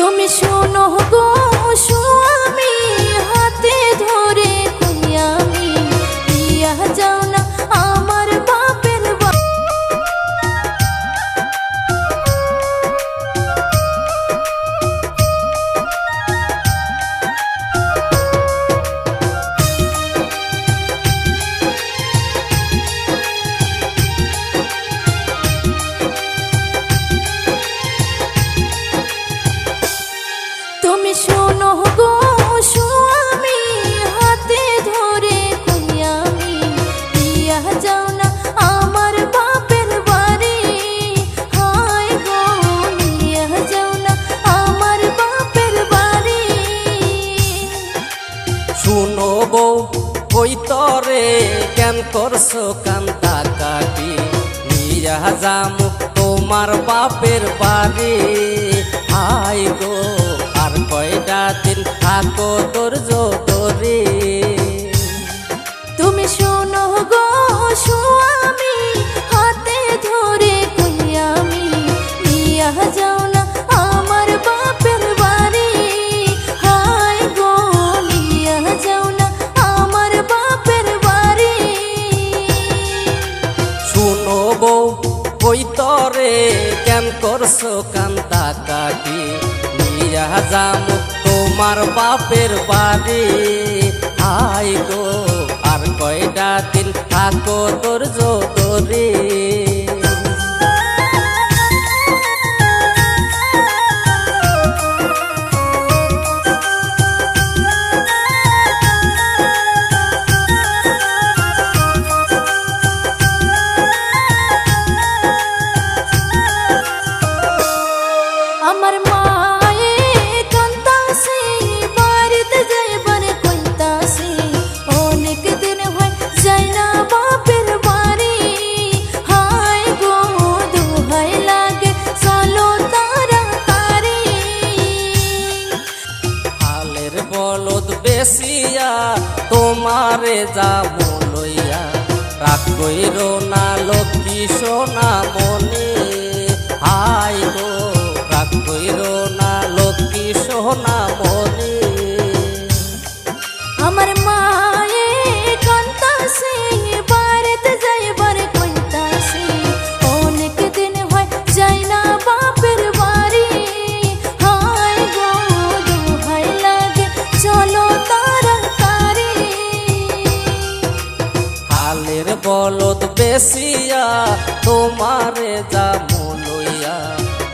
তুমি শোনো গো। বউ ওই তরে কেন করছ কান্তা কাটি? নিয়া যাম তোমার বাপের বাড়ি। হাই গো, আর কয়টা দিন থাকো তোর ধরে। তুমি শোনো গো স্বামী কাটি নিয়া যাম তোমার বাপের বাড়ি। হাই গো আর কয়টা দিন থাকো তোর জোরে তোমারে যাব লইয়া। রাগ কইর না লক্ষ্মী সোনা মনে হাই গো। রাগ কইর বলদ বেশিয়া, তোমারে যা লইয়া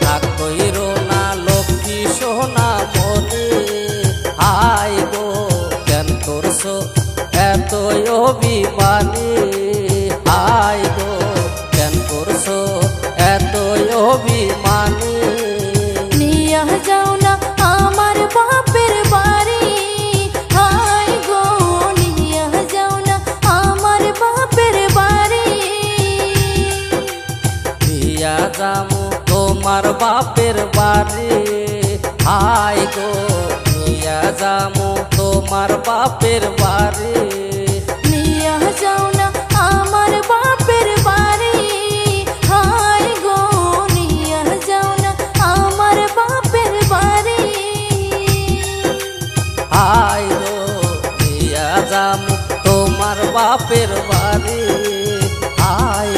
রাগ কইর না লক্ষ্মী সোনা মনে। আয় গো, কেন করছ এত অভিমানী? আয় গো, কেন করছ এত অভিমানী যামু তোমার বাপের বাড়ি। হাই গো নিয়া যামু তোমার বাপের বাড়ি। নিয়া যাও না আমার বাপের বাড়ি। হাই গো নিয়া যাও না আমার বাপের বাড়ি। হাই গো নিয়া যামু তোমার বাপের বাড়ি। হাই